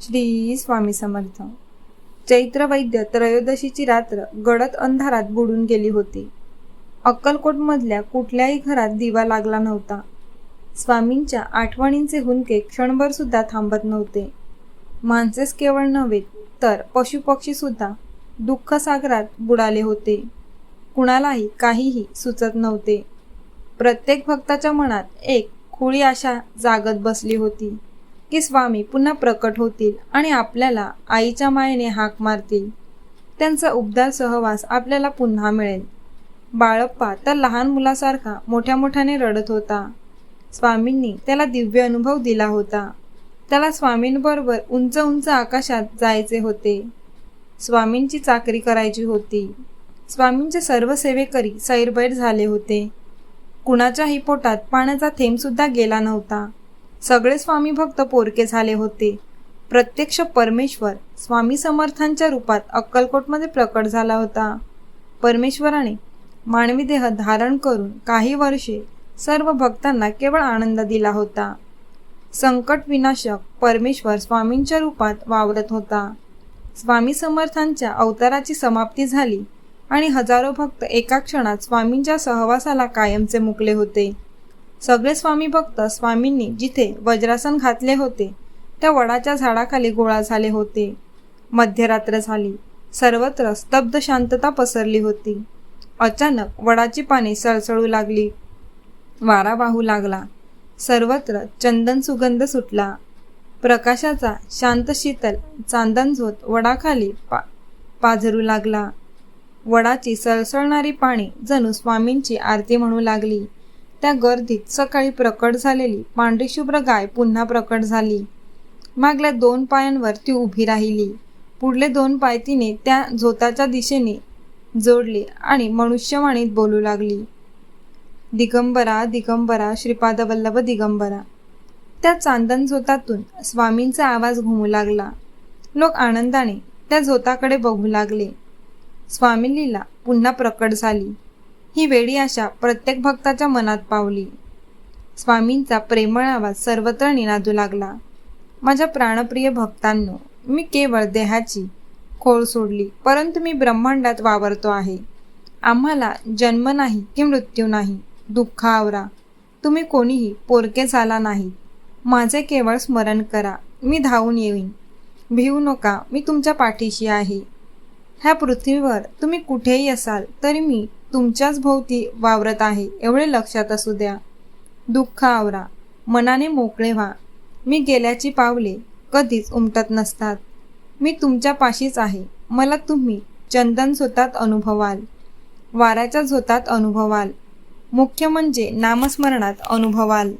श्री स्वामी समर्थ. चैत्र वैद्य त्रयोदशीची रात्र गडद अंधारात बुडून गेली होती. अक्कलकोटमधल्या कुठल्याही घरात दिवा लागला नव्हता. स्वामींच्या आठवणींचे हुंदके क्षणभर सुद्धा थांबत नव्हते. माणसेच केवळ नव्हे तर पशुपक्षी सुद्धा दुःख सागरात बुडाले होते. कुणालाही काहीही सुचत नव्हते. प्रत्येक भक्ताच्या मनात एक खुळी आशा जागत बसली होती. की स्वामी पुन्हा प्रकट होतील आणि आपल्याला आईच्या मायेने हाक मारतील. त्यांचा उबदार सहवास आपल्याला पुन्हा मिळेल. बाळप्पा तर लहान मुलासारखा मोठ्या मोठ्याने रडत होता. स्वामींनी त्याला दिव्य अनुभव दिला होता. त्याला स्वामींबरोबर उंच उंच आकाशात जायचे होते. स्वामींची चाकरी करायची होती. स्वामींचे सर्व सेवेकरी सैरबैर झाले होते. कुणाच्याही पोटात पाण्याचा थेंबसुद्धा गेला नव्हता. सगळे स्वामी भक्त पोरके झाले होते. प्रत्यक्ष परमेश्वर स्वामी समर्थांच्या रूपात अक्कलकोटमध्ये प्रकट झाला होता. परमेश्वराने मानवी देह धारण करून काही वर्षे सर्व भक्तांना केवळ आनंद दिला होता. संकट विनाशक परमेश्वर स्वामींच्या रूपात वावरत होता. स्वामी समर्थांच्या अवताराची समाप्ती झाली आणि हजारो भक्त एका क्षणात स्वामींच्या सहवासाला कायमचे मुकले होते. सगळे स्वामी भक्त स्वामींनी जिथे वज्रासन घातले होते त्या वडाच्या झाडाखाली गोळा झाले होते. मध्यरात्र झाली. सर्वत्र स्तब्ध शांतता पसरली होती. अचानक वडाची पाने सळसळू लागली. वारा वाहू लागला. सर्वत्र चंदन सुगंध सुटला. प्रकाशाचा शांत शीतल चांदन झोत वडाखाली पा पाझरू लागला. वडाची सळसळणारी पाणी जणू स्वामींची आरती म्हणू लागली. त्या गर्दीत सकाळी प्रकट झालेली पांढरीशुभ्र गाय पुन्हा प्रकट झाली. मागल्या दोन पायांवर ती उभी राहिली. पुढले दोन पाय तिने त्या झोताच्या दिशेने जोडले आणि मनुष्यवाणीत बोलू लागली. दिगंबरा दिगंबरा श्रीपादवल्लभ दिगंबरा. त्या चांदन झोतातून स्वामींचा आवाज घुमू लागला. लोक आनंदाने त्या झोताकडे बघू लागले. स्वामीलीला पुन्हा प्रकट झाली. ही वेडी आशा प्रत्येक भक्ताच्या मनात पावली. स्वामींचा प्रेमळ आवाज सर्वत्र निनादू लागला. माझ्या प्राणप्रिय भक्तांनो मी केवळ देहाची खोळ सोडली परंतु मी ब्रह्मांडात वावरतो आहे. आम्हाला जन्म नाही की मृत्यू नाही दुःख आवरा. तुम्ही कोणीही पोरके झाला नाही. माझे केवळ स्मरण करा मी धावून येईन. भिवू नका मी तुमच्या पाठीशी आहे. ह्या पृथ्वीवर तुम्ही कुठेही असाल तरी मी तुमच्याच भोवती वावरत आहे एवढे लक्षात असू द्या. दुःख आवरा मनाने मोकळे व्हा. मी गेल्याची पावले कधीच उमटत नसतात. मी तुमच्या पाशीच आहे मला तुम्ही चंदन झोतात अनुभवाल वाऱ्याच्या झोतात अनुभवाल मुख्य म्हणजे नामस्मरणात अनुभवाल.